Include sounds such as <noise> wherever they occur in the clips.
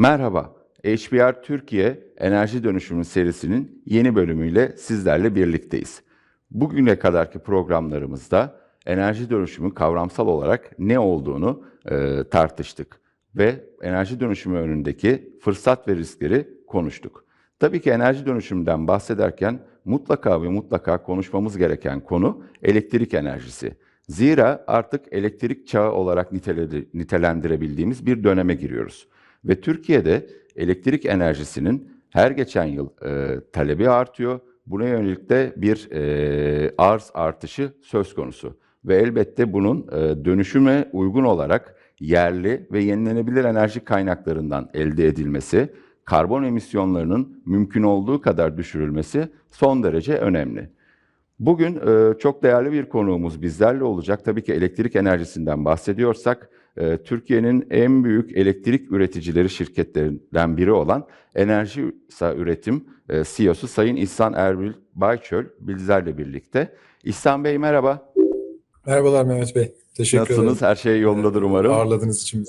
Merhaba, HBR Türkiye Enerji Dönüşümü serisinin yeni bölümüyle sizlerle birlikteyiz. Bugüne kadarki programlarımızda enerji dönüşümü kavramsal olarak ne olduğunu e, tartıştık ve enerji dönüşümü önündeki fırsat ve riskleri konuştuk. Tabii ki enerji dönüşümünden bahsederken mutlaka ve mutlaka konuşmamız gereken konu elektrik enerjisi. Zira artık elektrik çağı olarak nitele- nitelendirebildiğimiz bir döneme giriyoruz. Ve Türkiye'de elektrik enerjisinin her geçen yıl e, talebi artıyor. Buna yönelik de bir e, arz artışı söz konusu. Ve elbette bunun e, dönüşüme uygun olarak yerli ve yenilenebilir enerji kaynaklarından elde edilmesi, karbon emisyonlarının mümkün olduğu kadar düşürülmesi son derece önemli. Bugün e, çok değerli bir konuğumuz bizlerle olacak. Tabii ki elektrik enerjisinden bahsediyorsak, Türkiye'nin en büyük elektrik üreticileri şirketlerinden biri olan Enerji Üretim e, CEO'su Sayın İhsan Erbil Bayçöl bizlerle birlikte. İhsan Bey merhaba. Merhabalar Mehmet Bey. Teşekkür Nasılsınız? ederim. Her şey yolundadır umarım. Ağırladığınız için.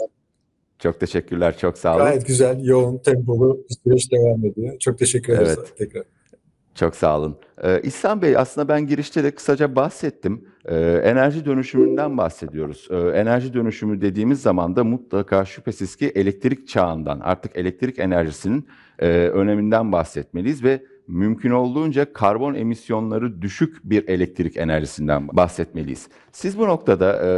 Çok teşekkürler, çok sağ olun. Gayet güzel, yoğun, tempolu bir süreç devam ediyor. Çok teşekkür ederiz Evet. tekrar. Çok sağ olun. Ee, İhsan Bey aslında ben girişte de kısaca bahsettim. Ee, enerji dönüşümünden bahsediyoruz. Ee, enerji dönüşümü dediğimiz zaman da mutlaka şüphesiz ki elektrik çağından, artık elektrik enerjisinin e, öneminden bahsetmeliyiz ve mümkün olduğunca karbon emisyonları düşük bir elektrik enerjisinden bahsetmeliyiz. Siz bu noktada e,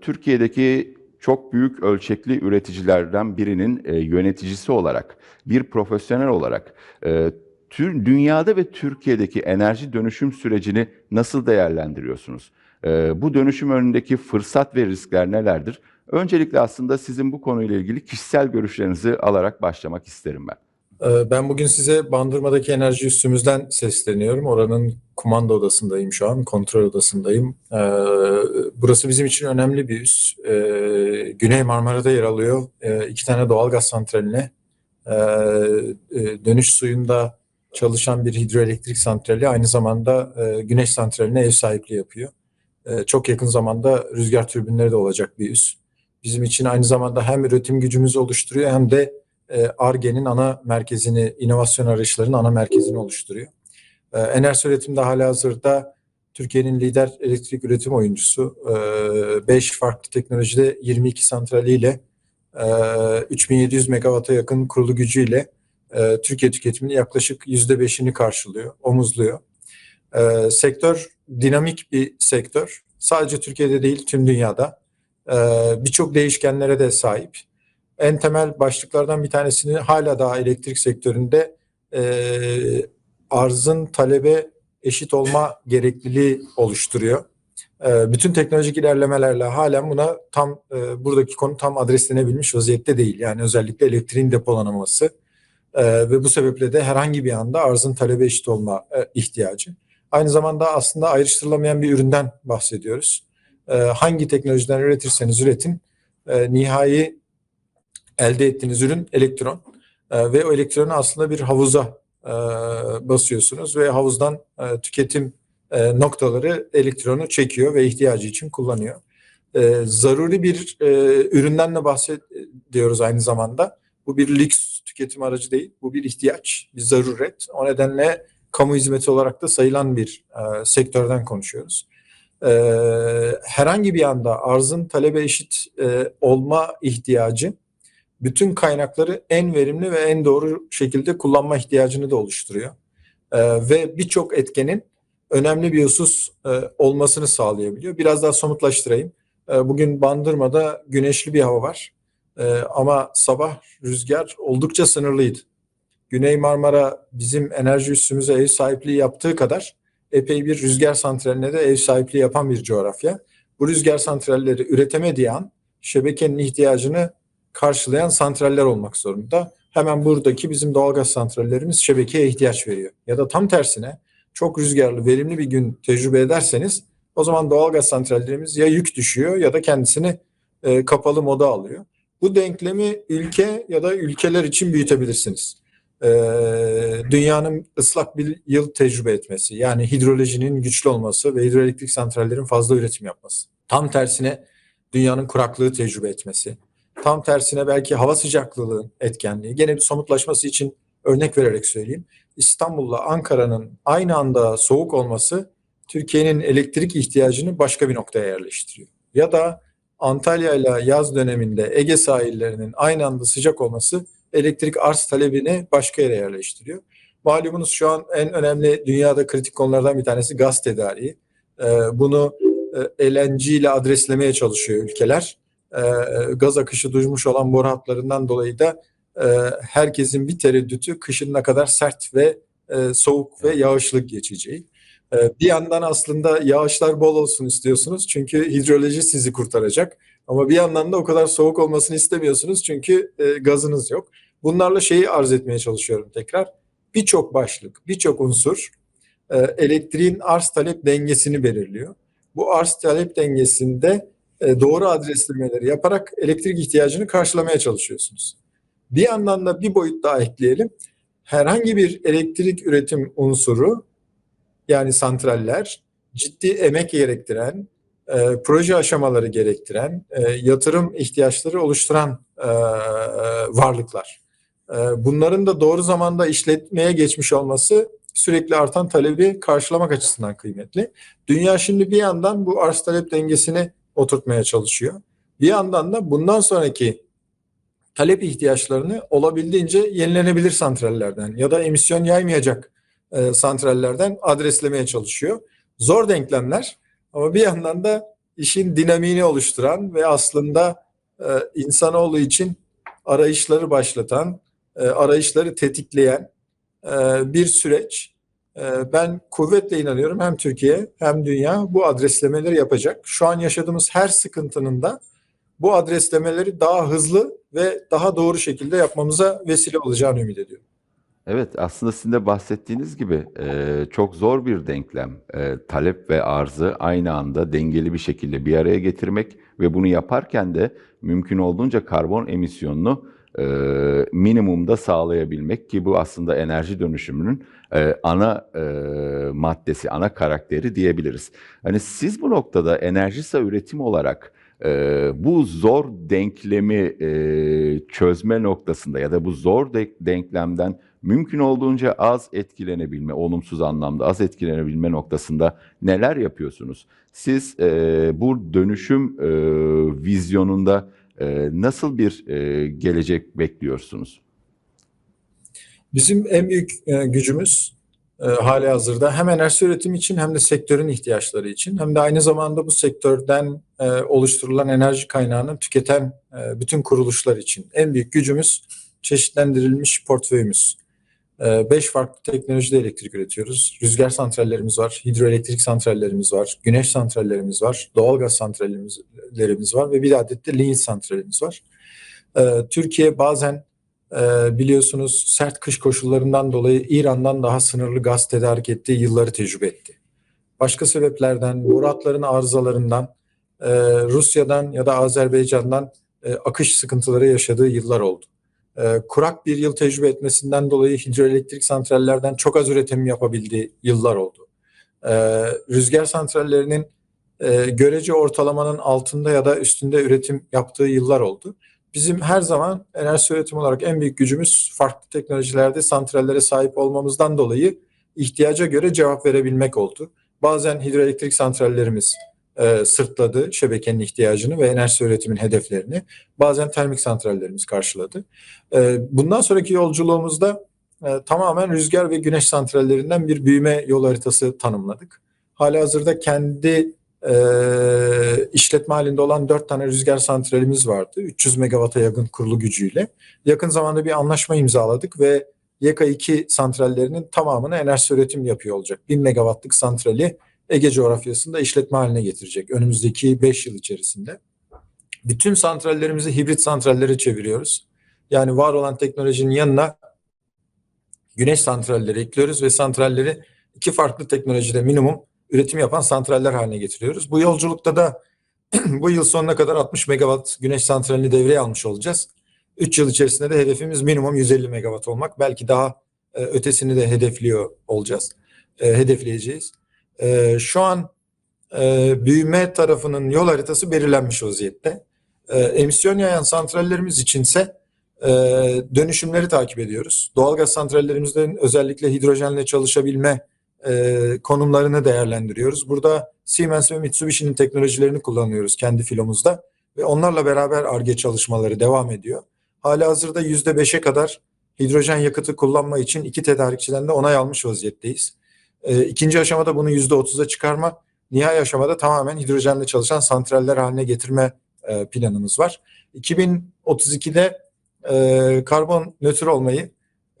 Türkiye'deki çok büyük ölçekli üreticilerden birinin e, yöneticisi olarak, bir profesyonel olarak e, tür, dünyada ve Türkiye'deki enerji dönüşüm sürecini nasıl değerlendiriyorsunuz? Ee, bu dönüşüm önündeki fırsat ve riskler nelerdir? Öncelikle aslında sizin bu konuyla ilgili kişisel görüşlerinizi alarak başlamak isterim ben. Ee, Ben bugün size Bandırma'daki enerji üssümüzden sesleniyorum. Oranın kumanda odasındayım şu an, kontrol odasındayım. Ee, Burası bizim için önemli bir üs. Güney Marmara'da yer alıyor. İki tane doğalgaz santraline, ee, e, dönüş suyunda çalışan bir hidroelektrik santrali, aynı zamanda e, güneş santraline ev sahipliği yapıyor. Ee, Çok yakın zamanda rüzgar türbinleri de olacak bir üs. Bizim için aynı zamanda hem üretim gücümüzü oluşturuyor hem de e, Ar-Ge'nin ana merkezini, inovasyon arayışlarının ana merkezini oluşturuyor. E, Enerji üretimde halihazırda Türkiye'nin lider elektrik üretim oyuncusu. 5 farklı teknolojide 22 santraliyle e, 3700 megawata yakın kurulu gücüyle e, Türkiye tüketiminin yaklaşık %5'ini karşılıyor, omuzluyor. E, Sektör dinamik bir sektör. Sadece Türkiye'de değil tüm dünyada. E, Birçok değişkenlere de sahip en temel başlıklardan bir tanesini hala daha elektrik sektöründe e, arzın talebe eşit olma gerekliliği oluşturuyor. E, bütün teknolojik ilerlemelerle halen buna tam e, buradaki konu tam adreslenebilmiş vaziyette değil. Yani özellikle elektriğin depolanması e, ve bu sebeple de herhangi bir anda arzın talebe eşit olma e, ihtiyacı. Aynı zamanda aslında ayrıştırılamayan bir üründen bahsediyoruz. E, hangi teknolojiden üretirseniz üretin, e, nihai elde ettiğiniz ürün elektron E, ve o elektronu aslında bir havuza e, basıyorsunuz ve havuzdan e, tüketim e, noktaları elektronu çekiyor ve ihtiyacı için kullanıyor. E, zaruri bir e, üründen de bahsediyoruz aynı zamanda. Bu bir lüks tüketim aracı değil, bu bir ihtiyaç, bir zaruret. O nedenle kamu hizmeti olarak da sayılan bir e, sektörden konuşuyoruz. E, herhangi bir anda arzın talebe eşit e, olma ihtiyacı bütün kaynakları en verimli ve en doğru şekilde kullanma ihtiyacını da oluşturuyor. Ee, ve birçok etkenin önemli bir husus e, olmasını sağlayabiliyor. Biraz daha somutlaştırayım. Ee, bugün Bandırma'da güneşli bir hava var. Ee, ama sabah rüzgar oldukça sınırlıydı. Güney Marmara bizim enerji üssümüze ev sahipliği yaptığı kadar epey bir rüzgar santraline de ev sahipliği yapan bir coğrafya. Bu rüzgar santralleri üretemediği an şebekenin ihtiyacını karşılayan santraller olmak zorunda. Hemen buradaki bizim doğalgaz santrallerimiz şebekeye ihtiyaç veriyor. Ya da tam tersine çok rüzgarlı, verimli bir gün tecrübe ederseniz o zaman doğalgaz santrallerimiz ya yük düşüyor ya da kendisini e, kapalı moda alıyor. Bu denklemi ülke ya da ülkeler için büyütebilirsiniz. E, dünyanın ıslak bir yıl tecrübe etmesi, yani hidrolojinin güçlü olması ve hidroelektrik santrallerin fazla üretim yapması. Tam tersine dünyanın kuraklığı tecrübe etmesi Tam tersine belki hava sıcaklığının etkenliği. Gene bir somutlaşması için örnek vererek söyleyeyim. İstanbul'la Ankara'nın aynı anda soğuk olması Türkiye'nin elektrik ihtiyacını başka bir noktaya yerleştiriyor. Ya da Antalya ile yaz döneminde Ege sahillerinin aynı anda sıcak olması elektrik arz talebini başka yere yerleştiriyor. Malumunuz şu an en önemli dünyada kritik konulardan bir tanesi gaz tedariği. Ee, bunu e, LNG ile adreslemeye çalışıyor ülkeler. Ee, gaz akışı duymuş olan boru hatlarından dolayı da e, herkesin bir tereddütü kışın ne kadar sert ve e, soğuk ve yağışlı geçeceği. Ee, bir yandan aslında yağışlar bol olsun istiyorsunuz çünkü hidroloji sizi kurtaracak. Ama bir yandan da o kadar soğuk olmasını istemiyorsunuz çünkü e, gazınız yok. Bunlarla şeyi arz etmeye çalışıyorum tekrar. Birçok başlık, birçok unsur e, elektriğin arz talep dengesini belirliyor. Bu arz talep dengesinde e, doğru adreslemeleri yaparak elektrik ihtiyacını karşılamaya çalışıyorsunuz. Bir yandan da bir boyut daha ekleyelim. Herhangi bir elektrik üretim unsuru yani santraller ciddi emek gerektiren, e, proje aşamaları gerektiren, e, yatırım ihtiyaçları oluşturan e, varlıklar. E, bunların da doğru zamanda işletmeye geçmiş olması sürekli artan talebi karşılamak açısından kıymetli. Dünya şimdi bir yandan bu arz talep dengesini oturtmaya çalışıyor. Bir yandan da bundan sonraki talep ihtiyaçlarını olabildiğince yenilenebilir santrallerden ya da emisyon yaymayacak e, santrallerden adreslemeye çalışıyor. Zor denklemler ama bir yandan da işin dinamiğini oluşturan ve aslında e, insanoğlu için arayışları başlatan, e, arayışları tetikleyen e, bir süreç. E, ben kuvvetle inanıyorum hem Türkiye hem dünya bu adreslemeleri yapacak. Şu an yaşadığımız her sıkıntının da bu adreslemeleri daha hızlı ve daha doğru şekilde yapmamıza vesile olacağını ümit ediyorum. Evet, aslında sizin de bahsettiğiniz gibi e, çok zor bir denklem. E, talep ve arzı aynı anda dengeli bir şekilde bir araya getirmek ve bunu yaparken de mümkün olduğunca karbon emisyonunu e, minimumda sağlayabilmek ki bu aslında enerji dönüşümünün e, ana e, maddesi, ana karakteri diyebiliriz. Hani siz bu noktada enerjisa üretim olarak e, bu zor denklemi e, çözme noktasında ya da bu zor de- denklemden mümkün olduğunca az etkilenebilme, olumsuz anlamda az etkilenebilme noktasında neler yapıyorsunuz? Siz e, bu dönüşüm e, vizyonunda e, nasıl bir e, gelecek bekliyorsunuz? Bizim en büyük e, gücümüz e, hali hazırda hem enerji üretimi için hem de sektörün ihtiyaçları için hem de aynı zamanda bu sektörden e, oluşturulan enerji kaynağını tüketen e, bütün kuruluşlar için en büyük gücümüz çeşitlendirilmiş portföyümüz. E, beş farklı teknolojide elektrik üretiyoruz. Rüzgar santrallerimiz var, hidroelektrik santrallerimiz var, güneş santrallerimiz var, doğalgaz santrallerimiz var ve bir adet de lignit santralimiz var. E, Türkiye bazen ee, biliyorsunuz sert kış koşullarından dolayı İran'dan daha sınırlı gaz tedarik ettiği yılları tecrübe etti. Başka sebeplerden, boru arızalarından, e, Rusya'dan ya da Azerbaycan'dan e, akış sıkıntıları yaşadığı yıllar oldu. E, kurak bir yıl tecrübe etmesinden dolayı hidroelektrik santrallerden çok az üretim yapabildiği yıllar oldu. E, rüzgar santrallerinin e, görece ortalamanın altında ya da üstünde üretim yaptığı yıllar oldu. Bizim her zaman enerji üretim olarak en büyük gücümüz farklı teknolojilerde santrallere sahip olmamızdan dolayı ihtiyaca göre cevap verebilmek oldu. Bazen hidroelektrik santrallerimiz e, sırtladı şebekenin ihtiyacını ve enerji üretimin hedeflerini. Bazen termik santrallerimiz karşıladı. E, bundan sonraki yolculuğumuzda e, tamamen rüzgar ve güneş santrallerinden bir büyüme yol haritası tanımladık. Halihazırda kendi e, işletme halinde olan dört tane rüzgar santralimiz vardı. 300 megawata yakın kurulu gücüyle. Yakın zamanda bir anlaşma imzaladık ve YK2 santrallerinin tamamını enerji üretim yapıyor olacak. 1000 megawattlık santrali Ege coğrafyasında işletme haline getirecek önümüzdeki 5 yıl içerisinde. Bütün santrallerimizi hibrit santrallere çeviriyoruz. Yani var olan teknolojinin yanına güneş santralleri ekliyoruz ve santralleri iki farklı teknolojide minimum üretim yapan santraller haline getiriyoruz. Bu yolculukta da <clears throat> bu yıl sonuna kadar 60 megawatt güneş santralini devreye almış olacağız. 3 yıl içerisinde de hedefimiz minimum 150 megawatt olmak. Belki daha e, ötesini de hedefliyor olacağız. E, hedefleyeceğiz. E, şu an e, büyüme tarafının yol haritası belirlenmiş vaziyette. E, emisyon yayan santrallerimiz içinse e, dönüşümleri takip ediyoruz. Doğalgaz santrallerimizden özellikle hidrojenle çalışabilme e, konumlarını değerlendiriyoruz. Burada Siemens ve Mitsubishi'nin teknolojilerini kullanıyoruz kendi filomuzda ve onlarla beraber ARGE çalışmaları devam ediyor. Hala hazırda %5'e kadar hidrojen yakıtı kullanma için iki tedarikçiden de onay almış vaziyetteyiz. E, ikinci aşamada bunu %30'a çıkarma, nihai aşamada tamamen hidrojenle çalışan santraller haline getirme e, planımız var. 2032'de e, karbon nötr olmayı,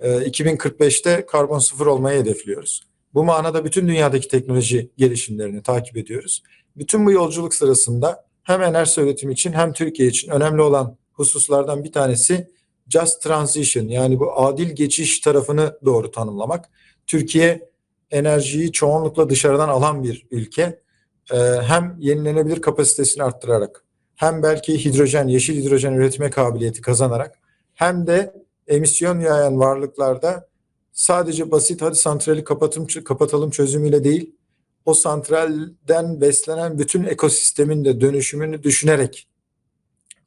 e, 2045'te karbon sıfır olmayı hedefliyoruz. Bu manada bütün dünyadaki teknoloji gelişimlerini takip ediyoruz. Bütün bu yolculuk sırasında hem enerji üretimi için hem Türkiye için önemli olan hususlardan bir tanesi just transition yani bu adil geçiş tarafını doğru tanımlamak. Türkiye enerjiyi çoğunlukla dışarıdan alan bir ülke. Ee, hem yenilenebilir kapasitesini arttırarak hem belki hidrojen, yeşil hidrojen üretme kabiliyeti kazanarak hem de emisyon yayan varlıklarda sadece basit hadi santrali kapatım, kapatalım çözümüyle değil, o santralden beslenen bütün ekosistemin de dönüşümünü düşünerek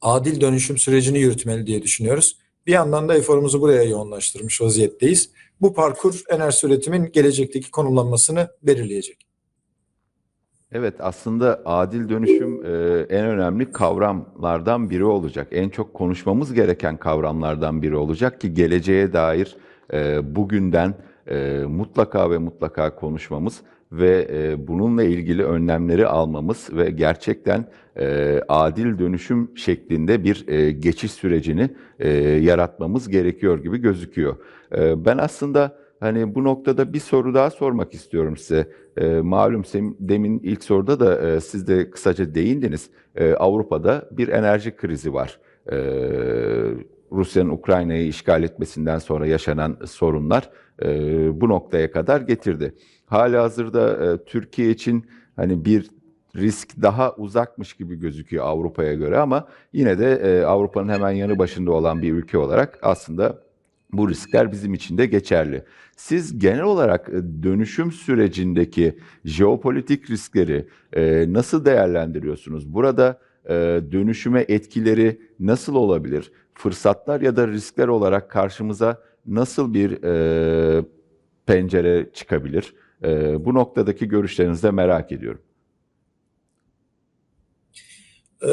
adil dönüşüm sürecini yürütmeli diye düşünüyoruz. Bir yandan da eforumuzu buraya yoğunlaştırmış vaziyetteyiz. Bu parkur enerji üretimin gelecekteki konumlanmasını belirleyecek. Evet, aslında adil dönüşüm e, en önemli kavramlardan biri olacak. En çok konuşmamız gereken kavramlardan biri olacak ki geleceğe dair e, bugünden e, mutlaka ve mutlaka konuşmamız ve e, bununla ilgili önlemleri almamız ve gerçekten e, adil dönüşüm şeklinde bir e, geçiş sürecini e, yaratmamız gerekiyor gibi gözüküyor. E, ben aslında hani bu noktada bir soru daha sormak istiyorum size. E, malum demin ilk soruda da e, siz de kısaca değindiniz. E, Avrupa'da bir enerji krizi var. E, Rusya'nın Ukrayna'yı işgal etmesinden sonra yaşanan sorunlar e, bu noktaya kadar getirdi. Halihazırda e, Türkiye için hani bir risk daha uzakmış gibi gözüküyor Avrupa'ya göre ama yine de e, Avrupa'nın hemen yanı başında olan bir ülke olarak aslında bu riskler bizim için de geçerli. Siz genel olarak e, dönüşüm sürecindeki jeopolitik riskleri e, nasıl değerlendiriyorsunuz? Burada dönüşüme etkileri nasıl olabilir? Fırsatlar ya da riskler olarak karşımıza nasıl bir e, pencere çıkabilir? E, bu noktadaki görüşlerinizi de merak ediyorum. Ee,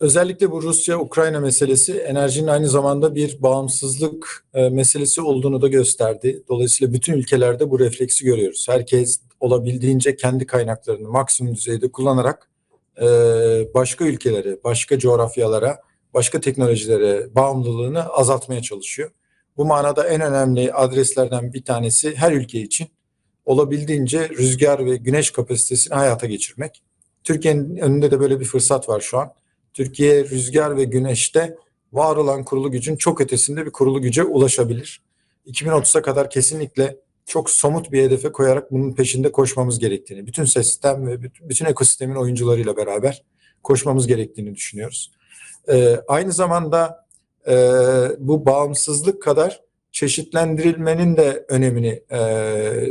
özellikle bu Rusya-Ukrayna meselesi enerjinin aynı zamanda bir bağımsızlık e, meselesi olduğunu da gösterdi. Dolayısıyla bütün ülkelerde bu refleksi görüyoruz. Herkes olabildiğince kendi kaynaklarını maksimum düzeyde kullanarak e, başka ülkelere, başka coğrafyalara, başka teknolojilere bağımlılığını azaltmaya çalışıyor. Bu manada en önemli adreslerden bir tanesi her ülke için olabildiğince rüzgar ve güneş kapasitesini hayata geçirmek. Türkiye'nin önünde de böyle bir fırsat var şu an. Türkiye rüzgar ve güneşte var olan kurulu gücün çok ötesinde bir kurulu güce ulaşabilir. 2030'a kadar kesinlikle çok somut bir hedefe koyarak bunun peşinde koşmamız gerektiğini, bütün sistem ve bütün ekosistemin oyuncularıyla beraber koşmamız gerektiğini düşünüyoruz. Ee, aynı zamanda e, bu bağımsızlık kadar çeşitlendirilmenin de önemini e,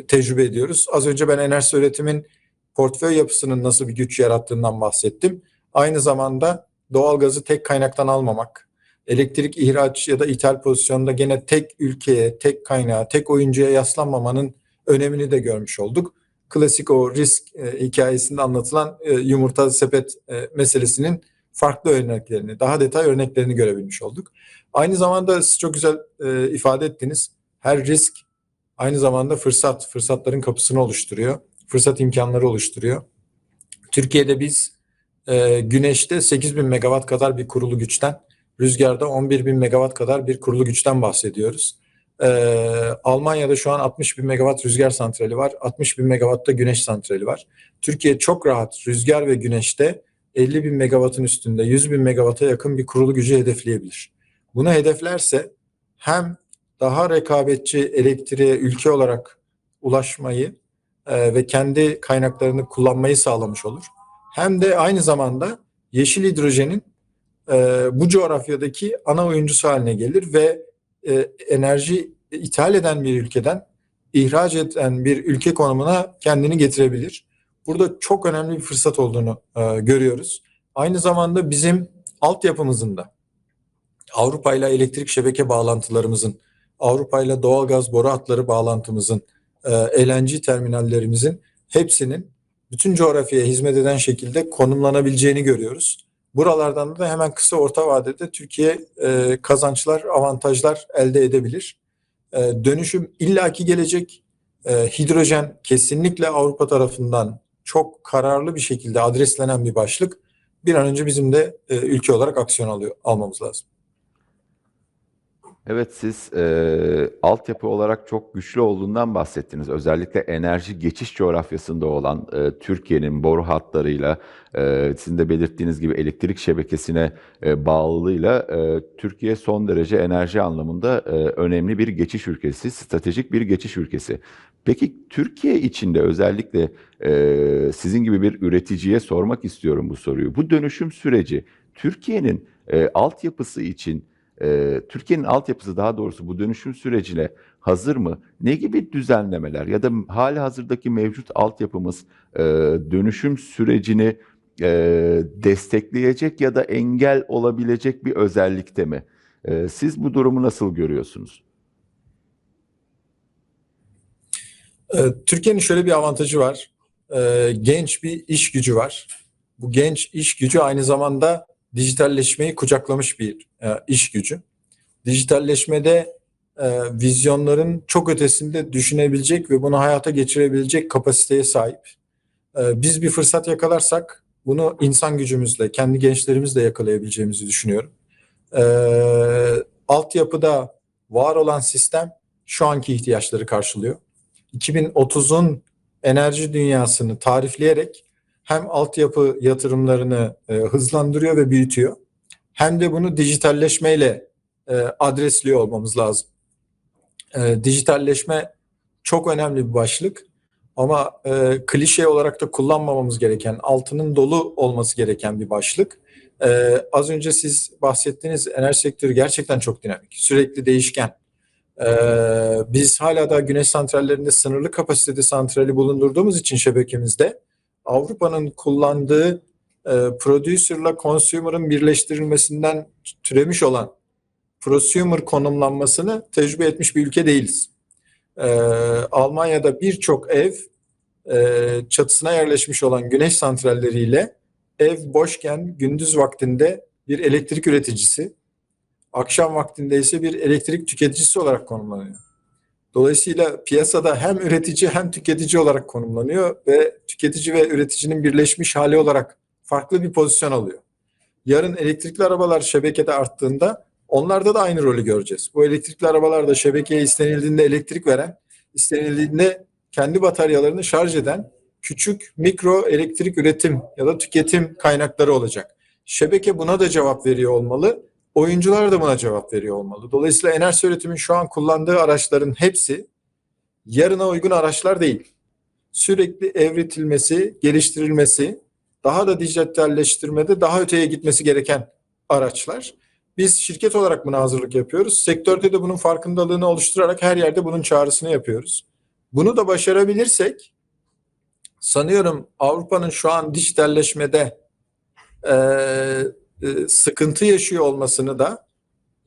tecrübe ediyoruz. Az önce ben enerji üretimin portföy yapısının nasıl bir güç yarattığından bahsettim. Aynı zamanda doğalgazı tek kaynaktan almamak, elektrik ihraç ya da ithal pozisyonda gene tek ülkeye, tek kaynağa, tek oyuncuya yaslanmamanın önemini de görmüş olduk. Klasik o risk e, hikayesinde anlatılan e, yumurta sepet e, meselesinin farklı örneklerini, daha detay örneklerini görebilmiş olduk. Aynı zamanda siz çok güzel e, ifade ettiniz. Her risk aynı zamanda fırsat, fırsatların kapısını oluşturuyor fırsat imkanları oluşturuyor. Türkiye'de biz e, güneşte 8 bin megawatt kadar bir kurulu güçten, rüzgarda 11 bin megawatt kadar bir kurulu güçten bahsediyoruz. E, Almanya'da şu an 60 bin megawatt rüzgar santrali var, 60 bin megawatt da güneş santrali var. Türkiye çok rahat rüzgar ve güneşte 50 bin megawattın üstünde 100 bin megawatta yakın bir kurulu gücü hedefleyebilir. Bunu hedeflerse hem daha rekabetçi elektriğe ülke olarak ulaşmayı e, ve kendi kaynaklarını kullanmayı sağlamış olur. Hem de aynı zamanda yeşil hidrojenin e, bu coğrafyadaki ana oyuncusu haline gelir ve e, enerji ithal eden bir ülkeden ihraç eden bir ülke konumuna kendini getirebilir. Burada çok önemli bir fırsat olduğunu e, görüyoruz. Aynı zamanda bizim altyapımızın da Avrupa ile elektrik şebeke bağlantılarımızın, Avrupa ile doğalgaz boru hatları bağlantımızın, e, LNG terminallerimizin hepsinin bütün coğrafyaya hizmet eden şekilde konumlanabileceğini görüyoruz. Buralardan da hemen kısa orta vadede Türkiye e, kazançlar, avantajlar elde edebilir. E, dönüşüm illaki gelecek. E, hidrojen kesinlikle Avrupa tarafından çok kararlı bir şekilde adreslenen bir başlık. Bir an önce bizim de e, ülke olarak aksiyon alıyor, almamız lazım. Evet siz e, altyapı olarak çok güçlü olduğundan bahsettiniz. Özellikle enerji geçiş coğrafyasında olan e, Türkiye'nin boru hatlarıyla e, sizin de belirttiğiniz gibi elektrik şebekesine e, bağlılığıyla e, Türkiye son derece enerji anlamında e, önemli bir geçiş ülkesi, stratejik bir geçiş ülkesi. Peki Türkiye içinde özellikle e, sizin gibi bir üreticiye sormak istiyorum bu soruyu. Bu dönüşüm süreci Türkiye'nin e, altyapısı için e, Türkiye'nin altyapısı daha doğrusu bu dönüşüm sürecine hazır mı? Ne gibi düzenlemeler ya da hali hazırdaki mevcut altyapımız e, dönüşüm sürecini e, destekleyecek ya da engel olabilecek bir özellikte mi? E, siz bu durumu nasıl görüyorsunuz? E, Türkiye'nin şöyle bir avantajı var. Genç bir iş gücü var. Bu genç iş gücü aynı zamanda dijitalleşmeyi kucaklamış bir e, iş gücü. Dijitalleşmede e, vizyonların çok ötesinde düşünebilecek ve bunu hayata geçirebilecek kapasiteye sahip. E, biz bir fırsat yakalarsak bunu insan gücümüzle, kendi gençlerimizle yakalayabileceğimizi düşünüyorum. E, altyapıda var olan sistem şu anki ihtiyaçları karşılıyor. 2030'un enerji dünyasını tarifleyerek hem altyapı yatırımlarını e, hızlandırıyor ve büyütüyor. Hem de bunu dijitalleşmeyle e, adresliyor olmamız lazım. E, dijitalleşme çok önemli bir başlık ama e, klişe olarak da kullanmamamız gereken, altının dolu olması gereken bir başlık. E, az önce siz bahsettiğiniz enerji sektörü gerçekten çok dinamik, sürekli değişken. E, biz hala da güneş santrallerinde sınırlı kapasitede santrali bulundurduğumuz için şebekemizde Avrupa'nın kullandığı e, producer'la consumer'ın birleştirilmesinden türemiş olan prosumer konumlanmasını tecrübe etmiş bir ülke değiliz. E, Almanya'da birçok ev e, çatısına yerleşmiş olan güneş santralleriyle ev boşken gündüz vaktinde bir elektrik üreticisi, akşam vaktinde ise bir elektrik tüketicisi olarak konumlanıyor. Dolayısıyla piyasada hem üretici hem tüketici olarak konumlanıyor ve tüketici ve üreticinin birleşmiş hali olarak farklı bir pozisyon alıyor. Yarın elektrikli arabalar şebekede arttığında onlarda da aynı rolü göreceğiz. Bu elektrikli arabalar da şebekeye istenildiğinde elektrik veren, istenildiğinde kendi bataryalarını şarj eden küçük mikro elektrik üretim ya da tüketim kaynakları olacak. Şebeke buna da cevap veriyor olmalı oyuncular da buna cevap veriyor olmalı. Dolayısıyla enerji üretimin şu an kullandığı araçların hepsi yarına uygun araçlar değil. Sürekli evritilmesi, geliştirilmesi, daha da dijitalleştirmede daha öteye gitmesi gereken araçlar. Biz şirket olarak buna hazırlık yapıyoruz. Sektörde de bunun farkındalığını oluşturarak her yerde bunun çağrısını yapıyoruz. Bunu da başarabilirsek sanıyorum Avrupa'nın şu an dijitalleşmede e, e, sıkıntı yaşıyor olmasını da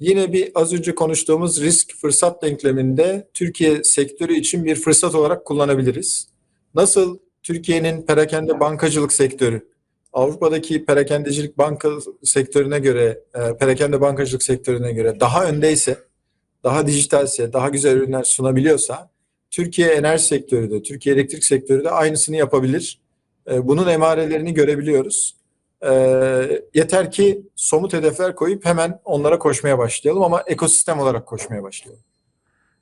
yine bir az önce konuştuğumuz risk fırsat denkleminde Türkiye sektörü için bir fırsat olarak kullanabiliriz. Nasıl Türkiye'nin perakende bankacılık sektörü Avrupa'daki perakendecilik banka sektörüne göre, e, perakende bankacılık sektörüne göre daha öndeyse, daha dijitalse, daha güzel ürünler sunabiliyorsa, Türkiye enerji sektörü de, Türkiye elektrik sektörü de aynısını yapabilir. E, bunun emarelerini görebiliyoruz. E, yeter ki somut hedefler koyup hemen onlara koşmaya başlayalım ama ekosistem olarak koşmaya başlayalım.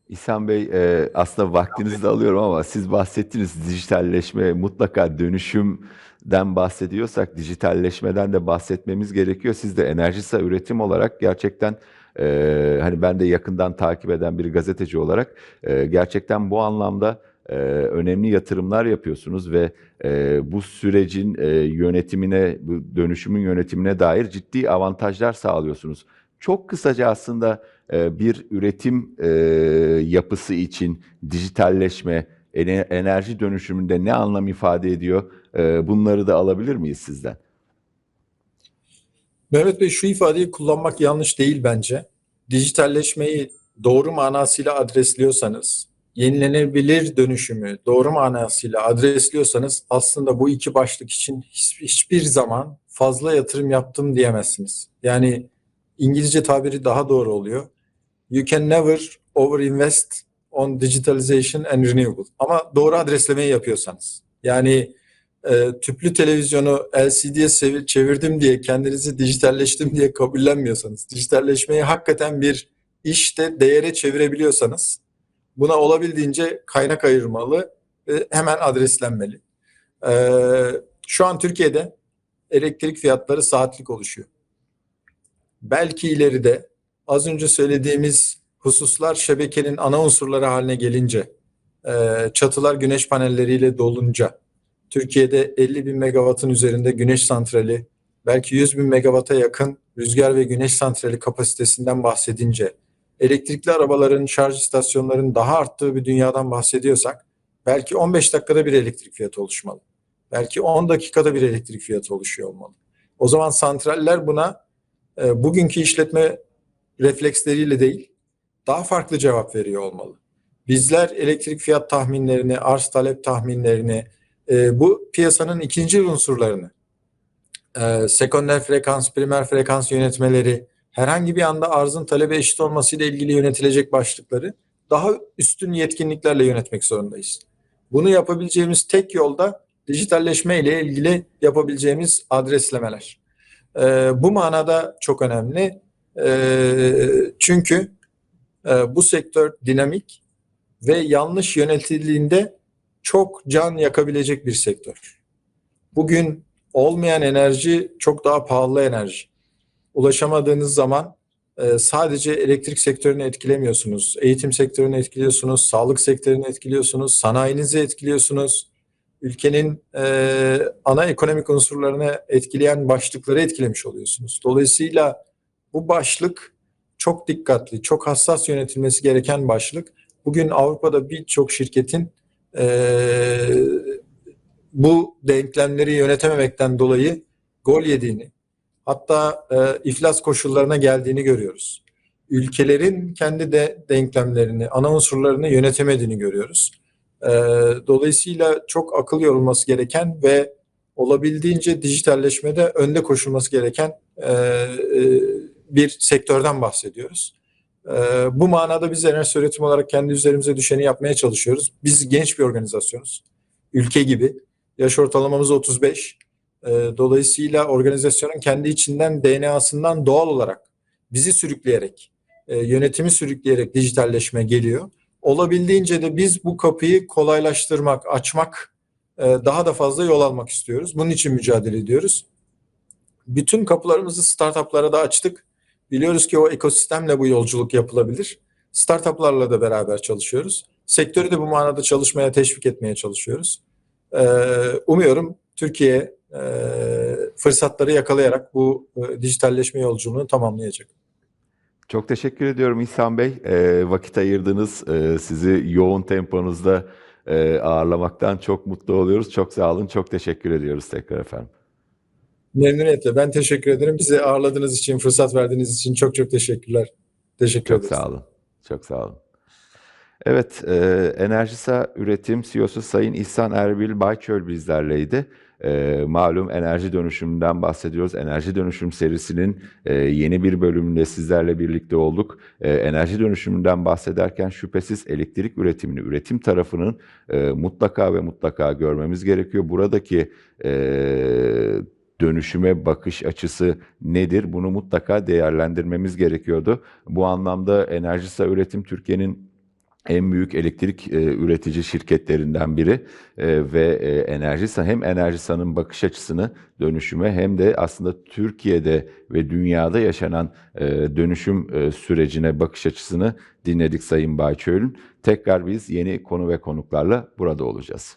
İhsan Bey e, aslında vaktinizi de alıyorum ama siz bahsettiniz dijitalleşme mutlaka dönüşümden bahsediyorsak dijitalleşmeden de bahsetmemiz gerekiyor. Siz de enerjisa üretim olarak gerçekten e, hani ben de yakından takip eden bir gazeteci olarak e, gerçekten bu anlamda e, önemli yatırımlar yapıyorsunuz ve e, bu sürecin e, yönetimine, bu dönüşümün yönetimine dair ciddi avantajlar sağlıyorsunuz. Çok kısaca aslında e, bir üretim e, yapısı için dijitalleşme, ene- enerji dönüşümünde ne anlam ifade ediyor? E, bunları da alabilir miyiz sizden? Mehmet Bey şu ifadeyi kullanmak yanlış değil bence. Dijitalleşmeyi doğru manasıyla adresliyorsanız, yenilenebilir dönüşümü doğru manasıyla adresliyorsanız aslında bu iki başlık için hiç- hiçbir zaman fazla yatırım yaptım diyemezsiniz. Yani İngilizce tabiri daha doğru oluyor. You can never overinvest on digitalization and renewable. Ama doğru adreslemeyi yapıyorsanız. Yani e, tüplü televizyonu LCD'ye çevirdim diye kendinizi dijitalleştim diye kabullenmiyorsanız, dijitalleşmeyi hakikaten bir işte değere çevirebiliyorsanız buna olabildiğince kaynak ayırmalı ve hemen adreslenmeli. E, şu an Türkiye'de elektrik fiyatları saatlik oluşuyor. Belki ileride az önce söylediğimiz hususlar şebekenin ana unsurları haline gelince, e, çatılar güneş panelleriyle dolunca, Türkiye'de 50 bin megawattın üzerinde güneş santrali, belki 100 bin megawata yakın rüzgar ve güneş santrali kapasitesinden bahsedince, elektrikli arabaların, şarj istasyonlarının daha arttığı bir dünyadan bahsediyorsak, belki 15 dakikada bir elektrik fiyatı oluşmalı. Belki 10 dakikada bir elektrik fiyatı oluşuyor olmalı. O zaman santraller buna e, bugünkü işletme refleksleriyle değil, daha farklı cevap veriyor olmalı. Bizler elektrik fiyat tahminlerini, arz talep tahminlerini, e, bu piyasanın ikinci unsurlarını, e, sekonder frekans, primer frekans yönetmeleri, herhangi bir anda arzın talebe eşit olmasıyla ilgili yönetilecek başlıkları daha üstün yetkinliklerle yönetmek zorundayız. Bunu yapabileceğimiz tek yolda dijitalleşme ile ilgili yapabileceğimiz adreslemeler. E, bu manada çok önemli. E, çünkü e, bu sektör dinamik ve yanlış yönetildiğinde çok can yakabilecek bir sektör. Bugün olmayan enerji çok daha pahalı enerji. Ulaşamadığınız zaman e, sadece elektrik sektörünü etkilemiyorsunuz. Eğitim sektörünü etkiliyorsunuz, sağlık sektörünü etkiliyorsunuz, sanayinizi etkiliyorsunuz. Ülkenin e, ana ekonomik unsurlarını etkileyen başlıkları etkilemiş oluyorsunuz. Dolayısıyla bu başlık çok dikkatli, çok hassas yönetilmesi gereken başlık. Bugün Avrupa'da birçok şirketin e, bu denklemleri yönetememekten dolayı gol yediğini, hatta e, iflas koşullarına geldiğini görüyoruz. Ülkelerin kendi de denklemlerini, ana unsurlarını yönetemediğini görüyoruz. E, dolayısıyla çok akıl yorulması gereken ve olabildiğince dijitalleşmede önde koşulması gereken e, e, bir sektörden bahsediyoruz. E, bu manada biz enerji üretim olarak kendi üzerimize düşeni yapmaya çalışıyoruz. Biz genç bir organizasyonuz. Ülke gibi. Yaş ortalamamız 35. E, dolayısıyla organizasyonun kendi içinden DNA'sından doğal olarak bizi sürükleyerek, e, yönetimi sürükleyerek dijitalleşme geliyor. Olabildiğince de biz bu kapıyı kolaylaştırmak, açmak, e, daha da fazla yol almak istiyoruz. Bunun için mücadele ediyoruz. Bütün kapılarımızı startuplara da açtık. Biliyoruz ki o ekosistemle bu yolculuk yapılabilir. Startuplarla da beraber çalışıyoruz. Sektörü de bu manada çalışmaya teşvik etmeye çalışıyoruz. Ee, umuyorum Türkiye e, fırsatları yakalayarak bu e, dijitalleşme yolculuğunu tamamlayacak. Çok teşekkür ediyorum İhsan Bey. Ee, vakit ayırdınız. Ee, sizi yoğun temponuzda e, ağırlamaktan çok mutlu oluyoruz. Çok sağ olun. Çok teşekkür ediyoruz tekrar efendim. Memnuniyetle. Ben teşekkür ederim. Bize ağırladığınız için, fırsat verdiğiniz için çok çok teşekkürler. Teşekkür Çok ederiz. sağ olun. Çok sağ olun. Evet, e, Enerjisa Üretim CEO'su Sayın İhsan Erbil Bayçöl bizlerleydi. E, malum enerji dönüşümünden bahsediyoruz. Enerji dönüşüm serisinin e, yeni bir bölümünde sizlerle birlikte olduk. E, enerji dönüşümünden bahsederken şüphesiz elektrik üretimini, üretim tarafının e, mutlaka ve mutlaka görmemiz gerekiyor. Buradaki e, dönüşüme bakış açısı nedir? Bunu mutlaka değerlendirmemiz gerekiyordu. Bu anlamda Enerjisa Üretim Türkiye'nin en büyük elektrik e, üretici şirketlerinden biri E, ve e, Enerjisa hem Enerjisa'nın bakış açısını dönüşüme hem de aslında Türkiye'de ve dünyada yaşanan e, dönüşüm e, sürecine bakış açısını dinledik Sayın Bayçöl'ün. Tekrar biz yeni konu ve konuklarla burada olacağız.